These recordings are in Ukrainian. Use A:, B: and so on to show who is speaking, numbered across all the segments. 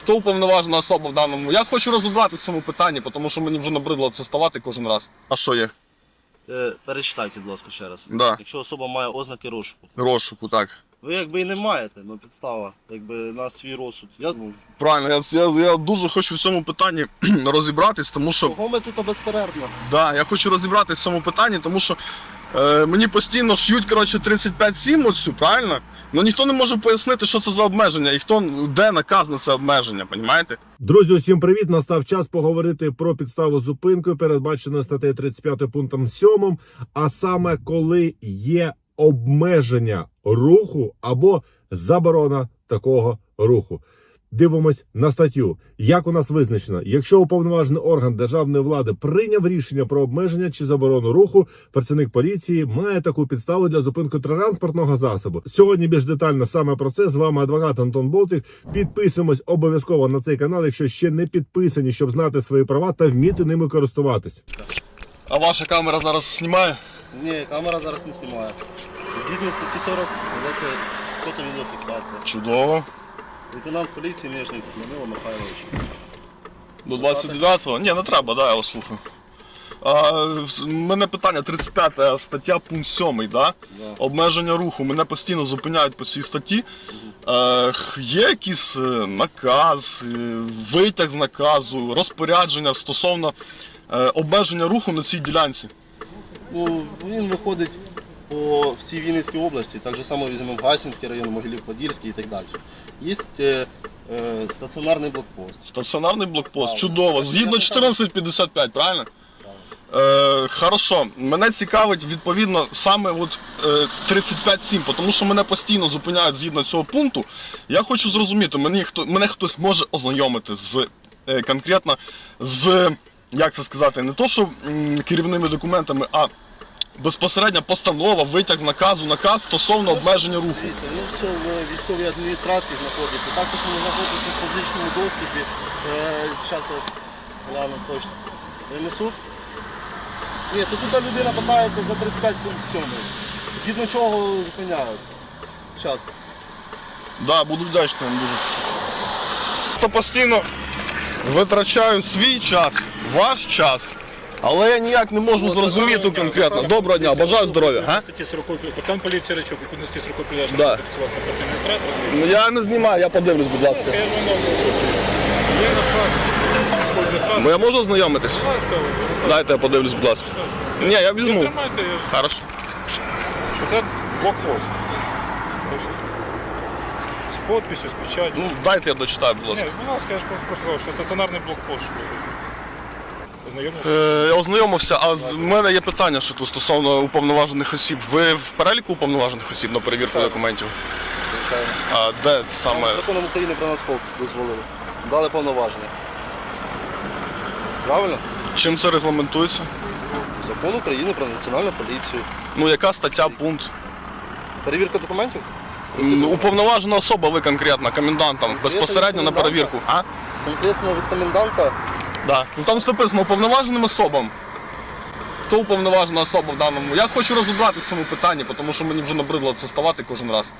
A: Хто уповноважена особа в даному? Я хочу розібратися в цьому питанні, тому що мені вже набридло це ставати кожен раз. А що є?
B: Е, перечитайте, будь ласка, ще раз.
A: Да.
B: Якщо особа має ознаки розшуку.
A: Розшуку, так.
B: Ви якби і не маєте, ну підстава, якби на свій розсуд. Я ну,
A: Правильно, я, я, я дуже хочу в цьому питанні розібратись, тому що.
B: кого ми тут безперервно?
A: Да, я хочу розібратись в цьому питанні, тому що е, мені постійно ш'ють коротше, 35-7 оцю, правильно? Ну ніхто не може пояснити, що це за обмеження і хто де наказ на це обмеження, розумієте?
C: Друзі, усім привіт! Настав час поговорити про підставу зупинки, передбаченої статтею 35 пунктом 7, а саме коли є обмеження руху або заборона такого руху. Дивимось на статтю. Як у нас визначено, якщо уповноважений орган державної влади прийняв рішення про обмеження чи заборону руху, працівник поліції має таку підставу для зупинки транспортного засобу. Сьогодні більш детально саме про це з вами адвокат Антон Болтик. Підписуємось обов'язково на цей канал, якщо ще не підписані, щоб знати свої права та вміти ними користуватись.
A: А ваша камера зараз знімає?
B: Ні, камера зараз не знімає. Згідно статті 40 ведеться фото-відеофіксація.
A: Чудово.
B: Лейтенант поліції Нижник Данило Михайлович.
A: До 29-го? Ні, не треба, да, я вас слухаю. А, в мене питання 35 стаття, пункт 7, да? Обмеження руху. Мене постійно зупиняють по цій статті. Е, є якийсь е, наказ, е, витяг з наказу, розпорядження стосовно е, обмеження руху на цій ділянці.
B: Ну, він виходить по всій Вінницькій області, так же само візьмемо Гасінський район, Могилів-Подільський і так далі. Є е, е, стаціонарний блокпост.
A: Стаціонарний блокпост, чудово. Згідно 1455, правильно? Е, хорошо, мене цікавить відповідно саме от, е, 35.7, тому що мене постійно зупиняють згідно цього пункту. Я хочу зрозуміти, мені хто мене хтось може ознайомити з е, конкретно з як це сказати, не то що м, керівними документами, а безпосередньо постанова, витяг з наказу, наказ стосовно обмеження руху.
B: Дивіться, ну все в військовій адміністрації знаходиться. Також воно знаходиться в публічному доступі. Зараз я гляну точно. Принесуть. Ні, то тут людина питається за 35 пункт 7. Згідно чого зупиняють. Зараз.
A: Да, буду вдячний вам дуже. То постійно витрачаю свій час, ваш час, але я ніяк не можу зрозуміти конкретно. Доброго дня, бажаю здоров'я. Га?
D: Статті 40 капітан поліції Речок, відповідності 40 підляже
A: Да. Ну я не знімаю, я подивлюсь, будь ласка.
D: Вам Є наказ військової адміністрації.
A: Ну я можу ознайомитись?
D: Будь ласка,
A: Дайте я подивлюсь, будь ласка. Ні, я візьму.
D: тримайте,
A: Хорошо.
D: що це блокпост. З підписю, з печаттю.
A: Ну дайте я дочитаю, будь
D: Ні,
A: ласка.
D: будь ласка, я ж просто кажу, що стаціонарний блокпост. ви Ознайомилися?
A: Е, ознайомився, а з мене є питання, що тут стосовно уповноважених осіб. Ви в переліку уповноважених осіб на перевірку документів? А де саме?
B: Законом України про нас дозволили. Дали повноваження. Правильно?
A: Чим це регламентується?
B: Закон України про національну поліцію.
A: Ну яка стаття, пункт?
B: Перевірка документів?
A: Уповноважена особа ви конкретно, комендантом, безпосередньо на перевірку. А?
B: Конкретно від коменданта
A: Да. Ну там написано уповноваженим особам. Хто уповноважена особа в даному? Я хочу розібратися в цьому питанні, тому що мені вже набридло це ставати кожен раз.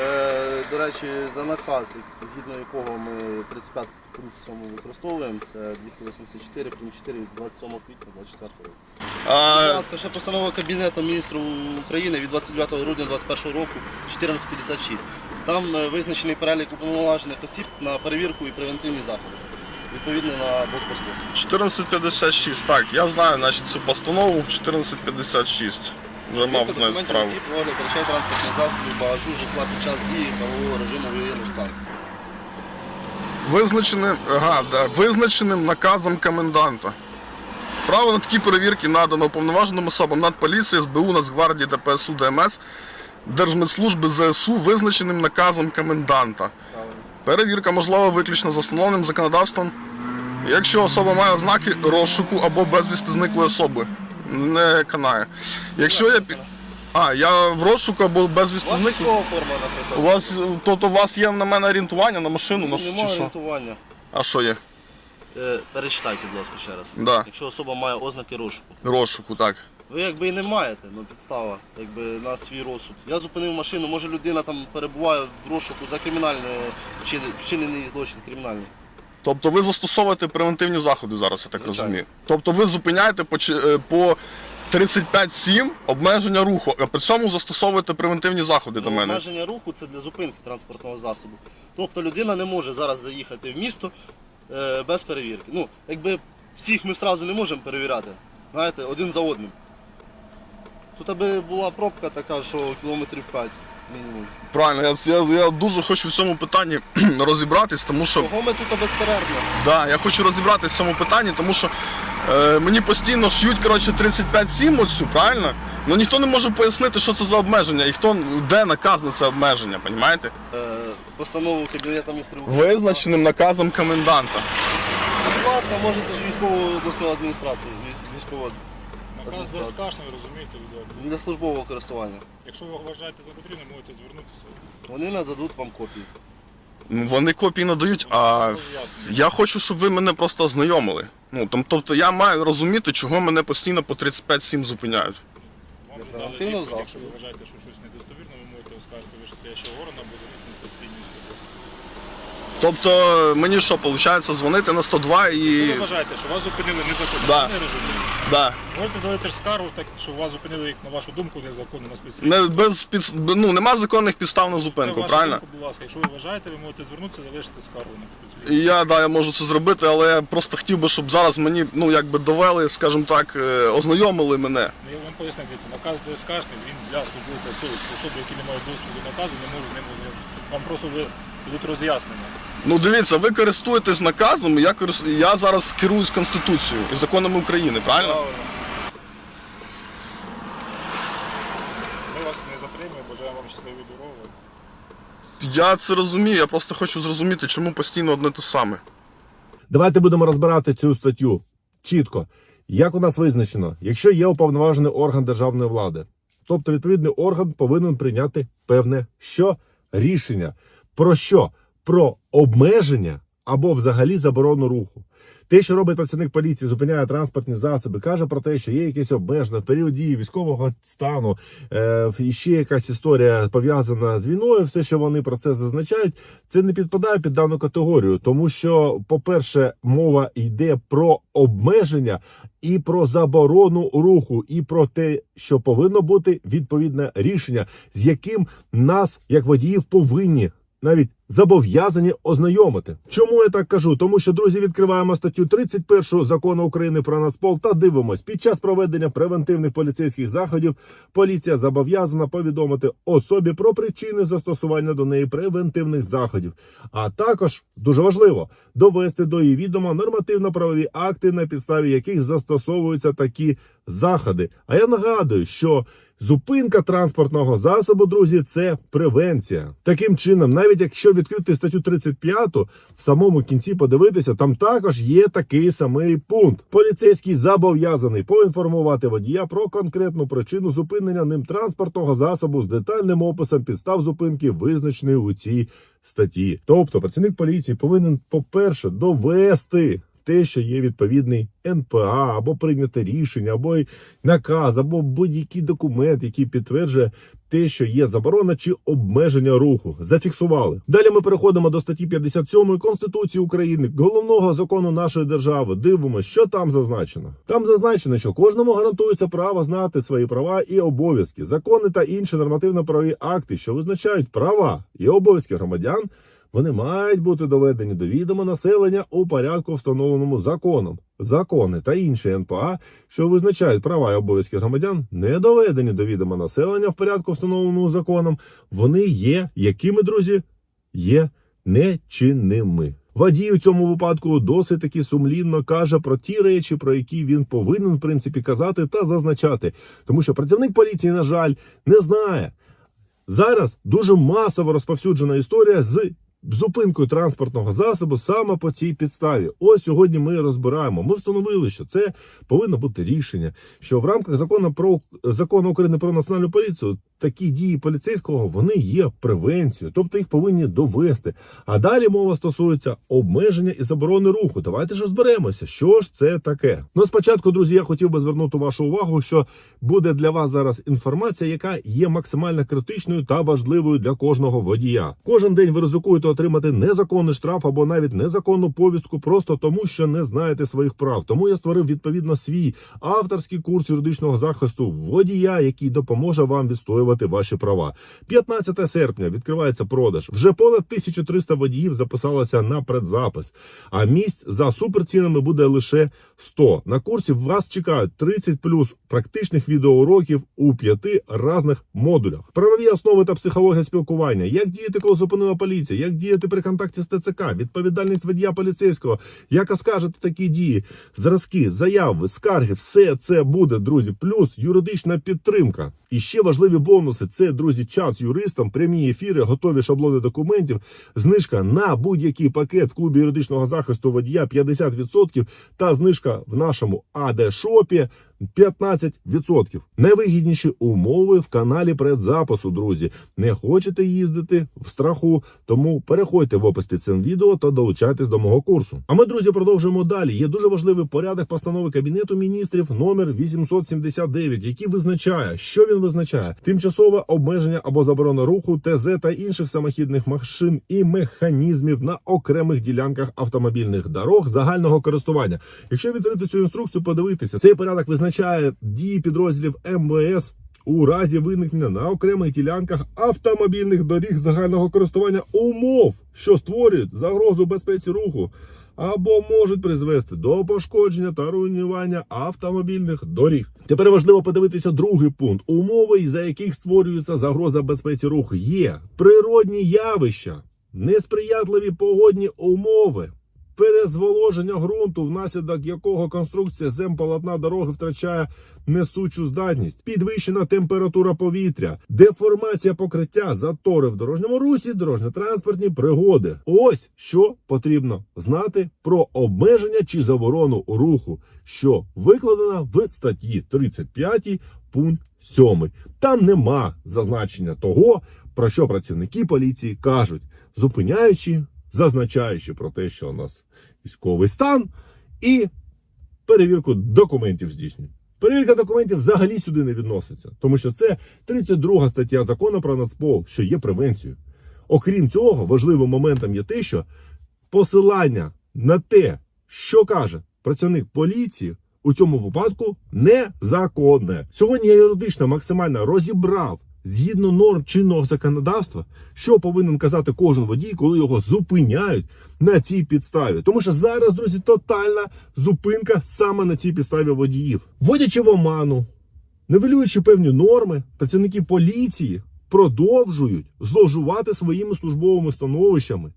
B: Е, До речі, за наказ, згідно якого ми 35 пункт 7 використовуємо, це 284 пункт 4 від 27 квітня 24 року. Будь
A: А,
B: ласка, ще постанова Кабінету міністрів України від 29 грудня 2021 року 1456. Там е, визначений перелік уповноважених осіб на перевірку і превентивні заходи. Відповідно на блокпосту.
A: 1456, так, я знаю значить, цю постанову 1456. Вже мав з нею
B: Документів
A: справу.
B: осіб, огляд речей транспортних засобів, багажу, житла під час дії правового режиму воєнного стану.
A: Визначеним, ага, да, визначеним наказом коменданта. Право на такі перевірки надано уповноваженим особам Нацполіції, СБУ, Нацгвардії, ДПСУ, ДМС, Держмедслужби ЗСУ, визначеним наказом коменданта. Перевірка можлива виключно за встановленим законодавством, якщо особа має ознаки розшуку або безвісти зниклої особи. Не канає. Якщо я. А, я в розшуку або
B: У
A: безвісти
B: вас
A: зниклий.
B: військова форма,
A: У
B: наприклад.
A: вас, тобто у вас є на мене орієнтування на машину, на
B: Немає
A: що?
B: орієнтування.
A: А що є?
B: Е, Перечитайте, будь ласка, ще раз.
A: Да.
B: Якщо особа має ознаки розшуку.
A: Розшуку, так.
B: Ви якби і не маєте ну, підстава якби, на свій розсуд. Я зупинив машину, може людина там перебуває в розшуку за кримінальне вчинений, вчинений злочин кримінальний.
A: Тобто ви застосовуєте превентивні заходи зараз, я так
B: Звичайно.
A: розумію. Тобто ви зупиняєте по, чи- е, по 35-7 обмеження руху, а при цьому застосовуєте превентивні заходи до
B: Ну,
A: мене.
B: Обмеження руху це для зупинки транспортного засобу. Тобто людина не може зараз заїхати в місто е, без перевірки. Ну, якби всіх ми одразу не можемо перевіряти, знаєте, один за одним. Тут аби була пробка така, що кілометрів 5 мінімум.
A: Правильно, я, я, я дуже хочу в цьому питанні розібратись, тому що
B: Кого ми тут безперервно?
A: да, я хочу розібратись в цьому питанні, тому що е, мені постійно ш'ють коротше 35-7 оцю, правильно? Ну ніхто не може пояснити, що це за обмеження і хто де наказ на це обмеження, розумієте?
B: Е, постанову Кабінету міністрів.
A: Визначеним наказом коменданта.
B: Будь ласка, можете ж військову обласну адміністрацію, військ- військову
D: Наказ ЗСКшний, розумієте, відео.
B: для службового користування.
D: Якщо ви вважаєте за потрібне, можете звернутися.
B: Вони нададуть вам копії.
A: Вони копії надають, а я хочу, щоб ви мене просто ознайомили. Ну, там, тобто я маю розуміти, чого мене постійно по 35-7 зупиняють.
D: Вам дали відповідь, якщо ви вважаєте, що щось недостовірно, ви можете оскаржити вищестоящого органу або спецлінію 102.
A: Тобто мені що, виходить, дзвонити на 102 і.
D: Якщо ви вважаєте, що вас зупинили незаконно,
A: Да.
D: я не розумію.
A: Да.
D: Можете залити скаргу, так, що вас зупинили, як на вашу думку, незаконно на спецлінію.
A: Не, без під... ну, нема законних підстав на зупинку, правильно?
D: думка, будь ласка. Якщо ви вважаєте, ви можете звернутися, залишити скаргу на спецлінію.
A: І я, да, я можу це зробити, але я просто хотів би, щоб зараз мені, ну, якби довели, скажімо так, е, ознайомили мене.
D: Ну, я вам поясню, дивіться, наказ ДСКшний, він для службових користуючих. Особи, які не мають доступу до наказу, не можуть з ним ознайомитися. Вам просто ви- будуть роз'яснення.
A: Ну дивіться, ви користуєтесь наказом, я, корис... я зараз керуюсь Конституцією і законами України, правильно?
B: Правильно.
D: Ми вас не затримуємо, бажаємо вам щасливої дороги.
A: Я це розумію, я просто хочу зрозуміти, чому постійно одне те саме.
C: Давайте будемо розбирати цю статтю чітко. Як у нас визначено, якщо є уповноважений орган державної влади, тобто відповідний орган повинен прийняти певне що рішення. Про що? Про обмеження або взагалі заборону руху. Те, що робить працівник поліції, зупиняє транспортні засоби, каже про те, що є якесь обмеження в період дії військового стану, е, ще якась історія пов'язана з війною. Все, що вони про це зазначають, це не підпадає під дану категорію, тому що, по-перше, мова йде про обмеження і про заборону руху, і про те, що повинно бути відповідне рішення, з яким нас, як водіїв, повинні навіть зобов'язані ознайомити. Чому я так кажу? Тому що друзі, відкриваємо статтю 31 закону України про Нацпол та дивимось під час проведення превентивних поліцейських заходів. Поліція зобов'язана повідомити особі про причини застосування до неї превентивних заходів, а також дуже важливо довести до її відома нормативно-правові акти, на підставі яких застосовуються такі заходи. А я нагадую, що Зупинка транспортного засобу, друзі, це превенція. Таким чином, навіть якщо відкрити статтю 35, в самому кінці подивитися, там також є такий самий пункт. Поліцейський зобов'язаний поінформувати водія про конкретну причину зупинення ним транспортного засобу з детальним описом підстав зупинки, визначеної у цій статті. Тобто, працівник поліції повинен, по-перше, довести те, що є відповідний НПА, або прийняте рішення, або наказ, або будь-який документ, який підтверджує те, що є заборона чи обмеження руху. Зафіксували. Далі ми переходимо до статті 57 Конституції України, головного закону нашої держави. Дивимося, що там зазначено. Там зазначено, що кожному гарантується право знати свої права і обов'язки, закони та інші нормативно-правові акти, що визначають права і обов'язки громадян. Вони мають бути доведені до відома населення у порядку, встановленому законом. Закони та інші НПА, що визначають права і обов'язки громадян, не доведені до відома населення в порядку, встановленому законом. Вони є якими, друзі? Є нечинними. Водій у цьому випадку досить таки сумлінно каже про ті речі, про які він повинен в принципі казати та зазначати, тому що працівник поліції, на жаль, не знає. Зараз дуже масово розповсюджена історія з зупинкою транспортного засобу саме по цій підставі. Ось сьогодні ми розбираємо. Ми встановили, що це повинно бути рішення, що в рамках закону про закону України про національну поліцію такі дії поліцейського вони є превенцією, тобто їх повинні довести. А далі мова стосується обмеження і заборони руху. Давайте ж розберемося, що ж це таке. Ну спочатку, друзі, я хотів би звернути вашу увагу, що буде для вас зараз інформація, яка є максимально критичною та важливою для кожного водія. Кожен день ви ризикуєте отримати незаконний штраф або навіть незаконну повістку, просто тому, що не знаєте своїх прав. Тому я створив відповідно свій авторський курс юридичного захисту водія, який допоможе вам відстоювати ваші права. 15 серпня відкривається продаж. Вже понад 1300 водіїв записалося на предзапис. А місць за суперцінами буде лише 100. На курсі вас чекають 30 плюс практичних відеоуроків у п'яти різних модулях. Правові основи та психологія спілкування, як діяти, коли зупинила поліція, як діяти при контакті з ТЦК, відповідальність водія поліцейського, як оскаржити такі дії, зразки, заяви, скарги, все це буде, друзі. Плюс юридична підтримка. І ще важливі бонуси: це друзі, час з юристом, прямі ефіри, готові шаблони документів, знижка на будь-який пакет в клубі юридичного захисту водія 50% та знижка в нашому АД-шопі 15%. Найвигідніші умови в каналі предзапису, друзі. Не хочете їздити в страху, тому переходьте в опис під цим відео та долучайтесь до мого курсу. А ми, друзі, продовжуємо далі. Є дуже важливий порядок постанови Кабінету міністрів номер 879, який визначає, що він визначає: тимчасове обмеження або заборона руху, ТЗ та інших самохідних машин і механізмів на окремих ділянках автомобільних дорог загального користування. Якщо відкрити цю інструкцію, подивитися, цей порядок визначає дії підрозділів МВС. У разі виникнення на окремих ділянках автомобільних доріг загального користування умов, що створюють загрозу безпеці руху, або можуть призвести до пошкодження та руйнування автомобільних доріг. Тепер важливо подивитися другий пункт: умови, за яких створюється загроза безпеці руху, є природні явища, несприятливі погодні умови. Перезволоження ґрунту, внаслідок якого конструкція земполотна дороги втрачає несучу здатність, підвищена температура повітря, деформація покриття, затори в дорожньому русі, дорожньо-транспортні пригоди. Ось що потрібно знати про обмеження чи заборону руху, що викладена в статті 35 пункт 7. Там нема зазначення того, про що працівники поліції кажуть, зупиняючи зазначаючи про те, що у нас військовий стан, і перевірку документів здійснюють. Перевірка документів взагалі сюди не відноситься, тому що це 32 стаття закону про Нацпол, що є превенцією. Окрім цього, важливим моментом є те, що посилання на те, що каже працівник поліції, у цьому випадку незаконне. Сьогодні я юридично максимально розібрав згідно норм чинного законодавства, що повинен казати кожен водій, коли його зупиняють на цій підставі. Тому що зараз, друзі, тотальна зупинка саме на цій підставі водіїв, вводячи в оману, нивелюючи певні норми, працівники поліції продовжують зловживати своїми службовими становищами,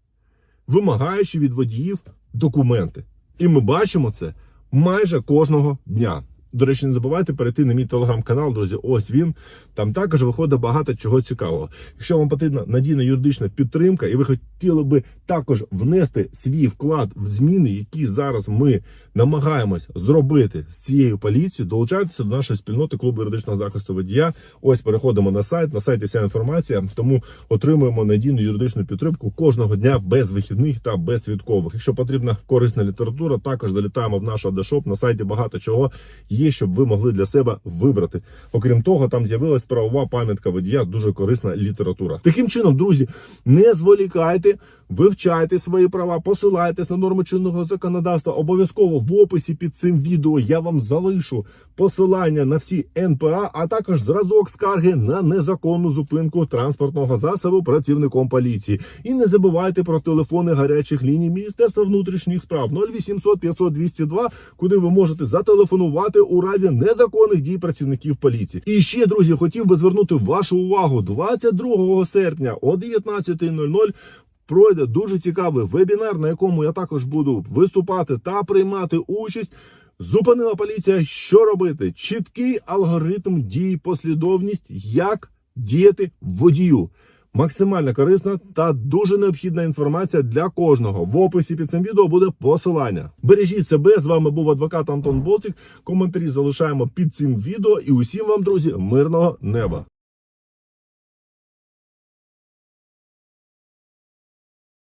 C: вимагаючи від водіїв документи. І ми бачимо це майже кожного дня. До речі, не забувайте перейти на мій телеграм-канал, друзі. Ось він. Там також виходить багато чого цікавого. Якщо вам потрібна надійна юридична підтримка, і ви хотіли би також внести свій вклад в зміни, які зараз ми намагаємось зробити з цією поліцією, долучайтеся до нашої спільноти клубу юридичного захисту водія. Ось переходимо на сайт. На сайті вся інформація. Тому отримуємо надійну юридичну підтримку кожного дня без вихідних та без святкових. Якщо потрібна корисна література, також залітаємо в наш адешоп. На сайті багато чого є, щоб ви могли для себе вибрати. Окрім того, там з'явилась правова пам'ятка водія, дуже корисна література. Таким чином, друзі, не зволікайте, вивчайте свої права, посилайтесь на норми чинного законодавства. Обов'язково в описі під цим відео я вам залишу посилання на всі НПА, а також зразок скарги на незаконну зупинку транспортного засобу працівником поліції. І не забувайте про телефони гарячих ліній Міністерства внутрішніх справ 0800 500 202, куди ви можете зателефонувати у разі незаконних дій працівників поліції. І ще, друзі, хотів би звернути вашу увагу 22 серпня о 19.00 пройде дуже цікавий вебінар, на якому я також буду виступати та приймати участь. Зупинила поліція, що робити? Чіткий алгоритм дій, послідовність, як діяти водію. Максимально корисна та дуже необхідна інформація для кожного. В описі під цим відео буде посилання. Бережіть себе. З вами був адвокат Антон Болтик. Коментарі залишаємо під цим відео. І усім вам, друзі, мирного неба.